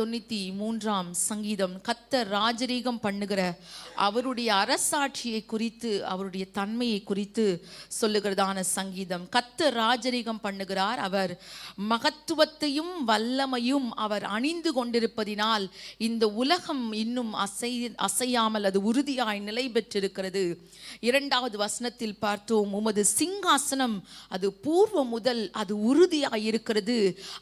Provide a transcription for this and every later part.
தொண்ணூத்தி மூன்றாம் சங்கீதம் கத்த ராஜரீகம் பண்ணுகிற அவருடைய அரசாட்சியை குறித்து அவருடைய தன்மையை குறித்து சொல்லுகிறதான சங்கீதம். கத்த ராஜரீகம் பண்ணுகிறார் அவர் மகத்துவத்தையும் வல்லமையும் அவர் அணிந்து கொண்டிருப்பதினால் இந்த உலகம் இன்னும் அசை அசையாமல் அது உறுதியாய் நிலை பெற்றிருக்கிறது. இரண்டாவது வசனத்தில் பார்த்தோம் உமது சிங்காசனம் அது பூர்வ முதல் அது உறுதியாய் இருக்கிறது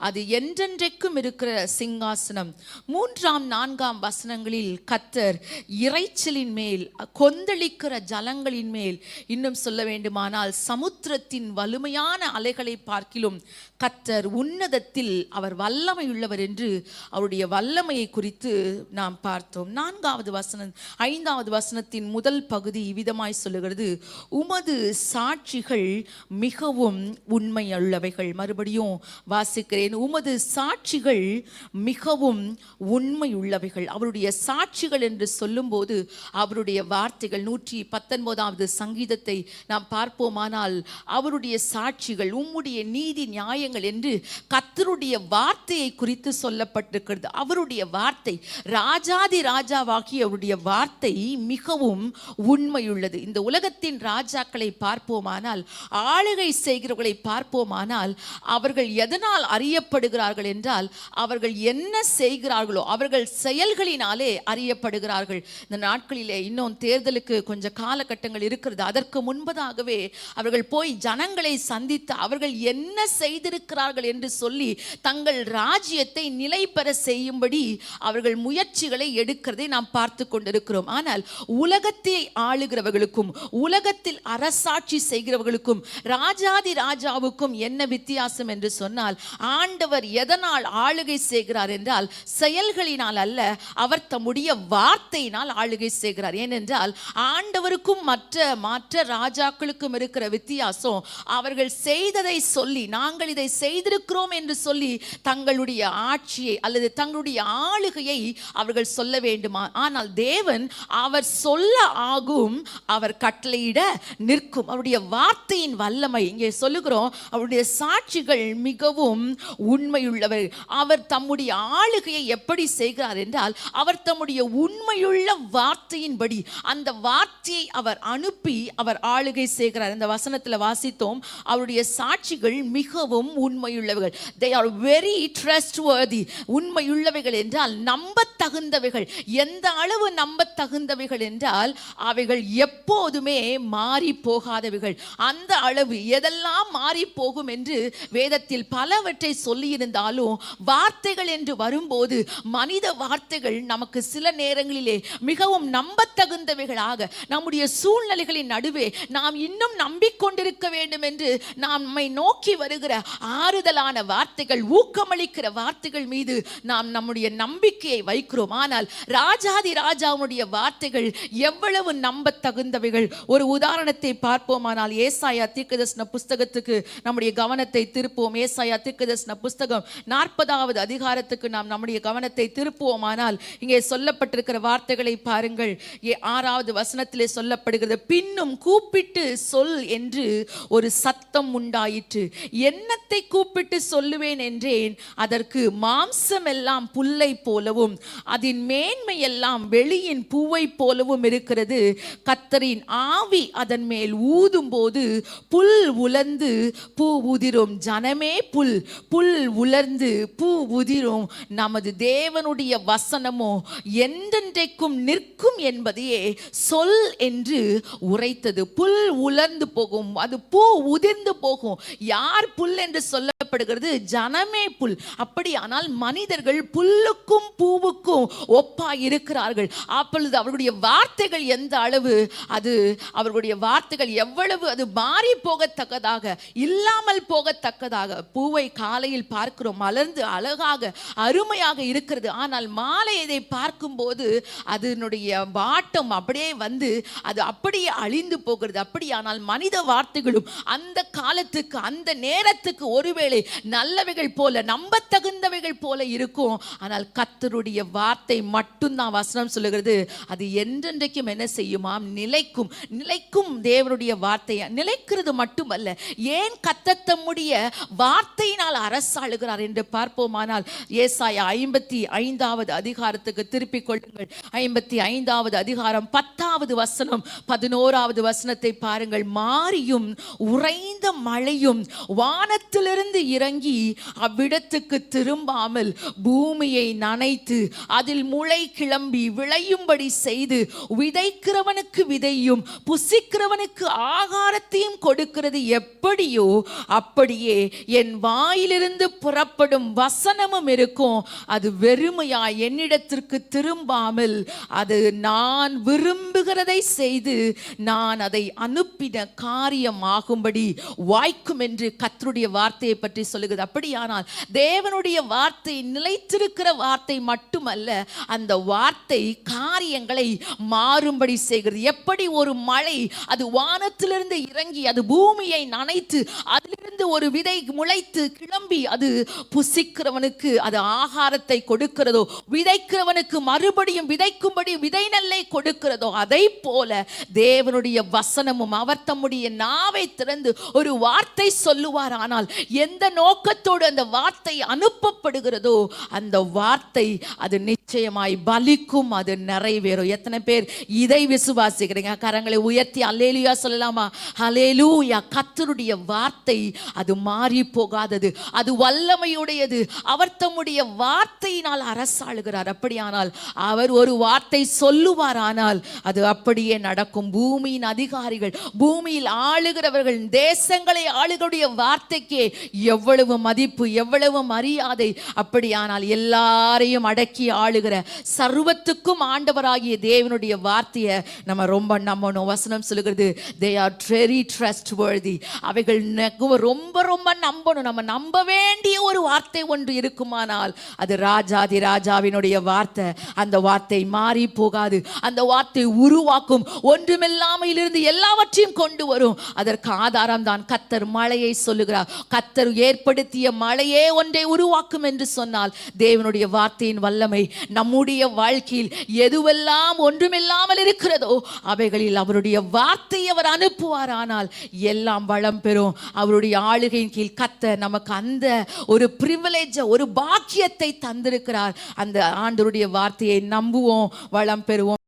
அது என்றென்றைக்கும் இருக்கிற சிங்காசனம். மூன்றாம் நான்காம் வசனங்களில் கத்தர் இறைச்சலின் மேல் கொந்தளிக்கிற ஜலங்களின் மேல் இன்னும் சொல்ல வேண்டுமானால் சமுத்திரத்தின் வலிமையான அலைகளை பார்க்கிலும் கத்தர் உன்னதத்தில் அவர் வல்லமை உள்ளவர் என்று அவருடைய வல்லமையை குறித்து நாம் பார்த்தோம். நான்காவது வசனம் ஐந்தாவது வசனத்தின் முதல் பகுதி இவ்விதமாய் சொல்லுகிறது. உமது சாட்சிகள் மிகவும் உண்மையுள்ளவைகள். மறுபடியும் வாசிக்கிறேன். உமது சாட்சிகள் மிகவும் உண்மையுள்ளவைகள். அவருடைய சாட்சிகள் என்று சொல்லும்போது அவருடைய வார்த்தைகள் நூற்றி பத்தொன்பதாவது சங்கீதத்தை நாம் பார்ப்போமானால் அவருடைய சாட்சிகள் உம்முடைய நீதி நியாயங்கள் என்று கத்தருடைய வார்த்தையை குறித்து சொல்லப்பட்டிருக்கிறது. அவருடைய வார்த்தை ராஜாதி ராஜாவாகிய அவருடைய வார்த்தை மிகவும் உண்மையுள்ளது. இந்த உலகத்தின் ராஜாக்களை பார்ப்போமானால் ஆளுகை செய்கிறவர்களை பார்ப்போமானால் அவர்கள் எதனால் அறியப்படுகிறார்கள் என்றால் அவர்கள் என்ன செய்கிறார்களோ அவர்கள் செயல்களினாலே அறியப்படுகிறார்கள். இந்த நாட்களிலே இன்னும் தேர்தலுக்கு கொஞ்சம் காலகட்டங்கள் இருக்கிறது. அதற்கு முன்பதாகவே அவர்கள் போய் ஜனங்களை சந்தித்து அவர்கள் என்ன செய்திருக்கிறார்கள் என்று சொல்லி தங்கள் ராஜ்யத்தை நிலை பெற செய்யும்படி அவர்கள் முயற்சிகளை எடுக்கிறதை நாம் பார்த்து கொண்டிருக்கிறோம். ஆனால் உலகத்தை ஆளுகிறவர்களுக்கும் உலகத்தில் அரசாட்சி செய்கிறவர்களுக்கும் ராஜாதி ராஜாவுக்கும் என்ன வித்தியாசம் என்று சொன்னால் ஆண்டவர் எதனால் ஆளுகை செய்கிறார் என்றால் செயல்களினால் அல்ல அவர் தம்முடைய வார்த்தையினால் ஆளுகை செய்கிறார். ஏனென்றால் ஆண்டவருக்கும் மற்ற மற்ற ராஜாக்களுக்கும் இருக்கிற வித்தியாசம் அவர்கள் செய்ததை சொல்லி நாங்கள் இதை செய்திருக்கிறோம் என்று சொல்லி தங்களுடைய ஆட்சியை அல்லது தங்களுடைய ஆளுகையை அவர்கள் சொல்ல வேண்டுமா? ஆனால் தேவன் அவர் சொல்ல ஆகும் அவர் கட்டளையிட நிற்கும். அவருடைய வார்த்தையின் வல்லமை இங்கே சொல்லுகிறோம் அவருடைய சாட்சிகள் மிகவும் உண்மையுள்ளவர் அவர் தம்முடைய ஆளுகையை எப்படி செய்கிறார் என்றால் அவர் தம்முடைய உண்மையுள்ள வார்த்தையின்படி அந்த வார்த்தையை அவர் அனுப்பி அவர் ஆளுகை செய்கிறார். இந்த வசனத்தில் வாசித்தோம் அவருடைய சாட்சிகள் மிகவும் உண்மையுள்ளவர்கள் they are very trustworthy உண்மையுள்ளவைகள் என்றால் நம்ப தகுந்தவைகள் எந்த அளவு நம்ப தகுந்தவைகள் என்றால் அவைகள் எப்போதுமே மாறி போகாதவைகள் அந்த அளவு எதெல்லாம் மாறி போகும் என்று வேதத்தில் பலவற்றை சொல்லியிருந்தாலும் வார்த்தைகள் என்று வரும் வரும்போது மனித வார்த்தைகள் நமக்கு சில நேரங்களிலே மிகவும் நம்பத்தகுந்தவைகளாக நம்முடைய சூழ்நிலைகளின் நடுவே நாம் இன்னும் நம்பிக்கொண்டிருக்க வேண்டும் என்று நாம் நம்மை நோக்கி வருகிற ஆறுதலான வார்த்தைகள் ஊக்கமளிக்கிற வார்த்தைகள் மீது நாம் நம்முடைய நம்பிக்கையை வைக்கிறோம். ஆனால் ராஜாதி ராஜாவுடைய வார்த்தைகள் எவ்வளவு நம்பத்தகுந்தவைகள்? ஒரு உதாரணத்தை பார்ப்போமானால் ஏசாயா தீர்க்கதர்சன புஸ்தகத்துக்கு நம்முடைய கவனத்தை திருப்போம் ஏசாயா தீர்க்கதர்சன புஸ்தகம் நாற்பதாவது அதிகாரத்துக்கு நாம் நம்முடைய கவனத்தை திருப்புவோமானால் இங்கே சொல்லப்பட்டிருக்கிற வார்த்தைகளை பாருங்கள். ஆறாவது வசனத்திலே சொல்லப்படுகிறது பின்னும் கூப்பிட்டு சொல் என்று ஒரு சத்தம் உண்டாயிற்று. என்னத்தை கூப்பிட்டு சொல்லுவேன் என்றேன். அதற்கு மாம்சம் எல்லாம் புல்லை போலவும் அதன் மேன்மை எல்லாம் வெளியின் பூவை போலவும் இருக்கிறது. கத்தரின் ஆவி அதன் மேல் ஊதும் போது புல் உலர்ந்து பூ உதிரும். ஜனமே புல் புல் உலர்ந்து பூ உதிரும். நம் நமது தேவனுடைய வசனமோ என்றென்றைக்கும் நிற்கும் என்பதையே சொல் என்று உரைத்தது. புல் உலர்ந்து போகும். அது பூ உதிர்ந்து போகும். யார் புல் என்று சொல்லப்படுகிறது? ஜனமே புல். அப்படியானால் மனிதர்கள் புல்லுக்கும் பூவுக்கும் ஒப்பா இருக்கிறார்கள் அப்பொழுது அவர்களுடைய வார்த்தைகள் எந்த அளவு? அது அவர்களுடைய வார்த்தைகள் எவ்வளவு? அது மாறி போகத்தக்கதாக இல்லாமல் போகத்தக்கதாக. பூவை காலையில் பார்க்கிறோம். மலர்ந்து அழகாக அருமை அருமையாக இருக்கிறது. ஆனால் மாலை இதை பார்க்கும்போது அதனுடைய வாட்டம் அப்படியே வந்து அது அப்படியே அழிந்து போகிறது. அப்படியானால் மனித வார்த்தைகளும் அந்த காலத்துக்கு அந்த நேரத்துக்கு ஒருவேளை நல்லவைகள் போல நம்பத்தகுந்தவைகள் போல இருக்கும். ஆனால் கத்தருடைய வார்த்தை மட்டும்தான் வசனம் சொல்லுகிறது. அது என்றென்றைக்கும் என்ன செய்யுமாம்? நிலைக்கும் நிலைக்கும் தேவனுடைய வார்த்தை நிலைக்கிறது மட்டுமல்ல. ஏன் கத்த தம்முடைய வார்த்தையினால் அரசாளுகிறார் என்று பார்ப்போமானால் ஏசாயா ஐம்பத்தி ஐந்தாவது அதிகாரத்துக்கு திருப்பிக் கொள்ளுங்கள். ஐம்பத்தி ஐந்தாவது அதிகாரம் பத்தாவது வசனம் பதினோராவது வசனத்தை பாருங்கள். மாறியும் உறைந்த மழையும் வானத்திலிருந்து இறங்கி அவ்விடத்துக்கு திரும்பாமல் பூமியை நனைத்து அதில் முளை கிளம்பி விளையும்படி செய்து விதைக்கிறவனுக்கு விதையும் புசிக்கிறவனுக்கு ஆகாரத்தையும் கொடுக்கிறது எப்படியோ அப்படியே என் வாயிலிருந்து புறப்படும் வசனமும் இருக்கும். அது வெறுமையா என்னிடத்திற்கு திரும்பாமல் அது நான் விரும்புகிறதை செய்து நான் அதை அனுப்பின காரியமாகும்படி வாய்க்கும் என்று கத்தருடைய வார்த்தையை பற்றி சொல்லுகிறது. அப்படியானால் தேவனுடைய வார்த்தை நிலைத்திருக்கிற வார்த்தை மட்டுமல்ல அந்த வார்த்தை காரியங்களை மாறும்படி செய்கிறது. எப்படி ஒரு மழை அது வானத்திலிருந்து இறங்கி அது பூமியை நனைத்து அதிலிருந்து ஒரு விதை முளைத்து கிளம்பி அது புசிக்கிறவனுக்கு அது ஆகாரத்தை கொடுக்கிறதோ விதைக்கிறவனுக்கு மறுபடியும் விதைக்கும்படி விதை நெல்லை கொடுக்கிறதோ அதை போல தேவனுடைய வசனமும் அவர் தம்முடைய நாவை திறந்து ஒரு வார்த்தை சொல்லுவார். ஆனால் எந்த நோக்கத்தோடு அந்த வார்த்தை அனுப்பப்படுகிறதோ அந்த வார்த்தை அது நிச்சயமாய் பலிக்கும் அது நிறைவேறும். எத்தனை பேர் இதை விசுவாசிக்கிறீங்க? கரங்களை உயர்த்தி அலேலியா சொல்லலாமா? அலேலூயா கத்தருடைய வார்த்தை அது மாறி போகாதது அது வல்லமையுடையது. அவர் தம்முடைய வார்த்தையினால் அரசாளுகிறார். அப்படியானால் அவர் ஒரு வார்த்தை சொல்லுவாரானால் அது அப்படியே நடக்கும். பூமியின் அதிகாரிகள் பூமியில் ஆளுகிறவர்கள் தேசங்களை ஆளுகளுடைய வார்த்தைக்கே எவ்வளவு மதிப்பு எவ்வளவு மரியாதை. அப்படியானால் எல்லாரையும் அடக்கி ஆளுகிற சர்வத்துக்கும் ஆண்டவராகிய தேவனுடைய வார்த்தையை நம்ம ரொம்ப நம்பணும். வசனம் சொல்லுகிறது they are very trustworthy அவைகள் ரொம்ப ரொம்ப நம்பணும். நம்ம நம்ப வேண்டிய ஒரு வார்த்தை ஒன்று இருக்குமானால் அது ராஜாதி ராஜாவினுடைய வார்த்தை. அந்த வார்த்தை மாறி போகாது. அந்த வார்த்தை உருவாக்கும். ஒன்றுமில்லாமல் இருந்து எல்லாவற்றையும் கொண்டு வரும். அதற்கு ஆதாரம் தான் கத்தர் மழையை சொல்லுகிறார். கத்தர் ஏற்படுத்திய மழையே ஒன்றை உருவாக்கும் என்று சொன்னால் தேவனுடைய வார்த்தையின் வல்லமை நம்முடைய வாழ்க்கையில் எதுவெல்லாம் ஒன்றுமில்லாமல் இருக்கிறதோ அவைகளில் அவருடைய வார்த்தை அவர் அனுப்புவார். ஆனால் எல்லாம் வளம் பெறும். அவருடைய ஆளுகையின் கீழ் கத்த நமக்கு அந்த ஒரு பிரிவிலேஜ ஒரு பாக்கியத்தை தந்திருக்கிறார். அந்த ஆண்டருடைய வார்த்தையை நம்புவோம் வளம் பெறுவோம்.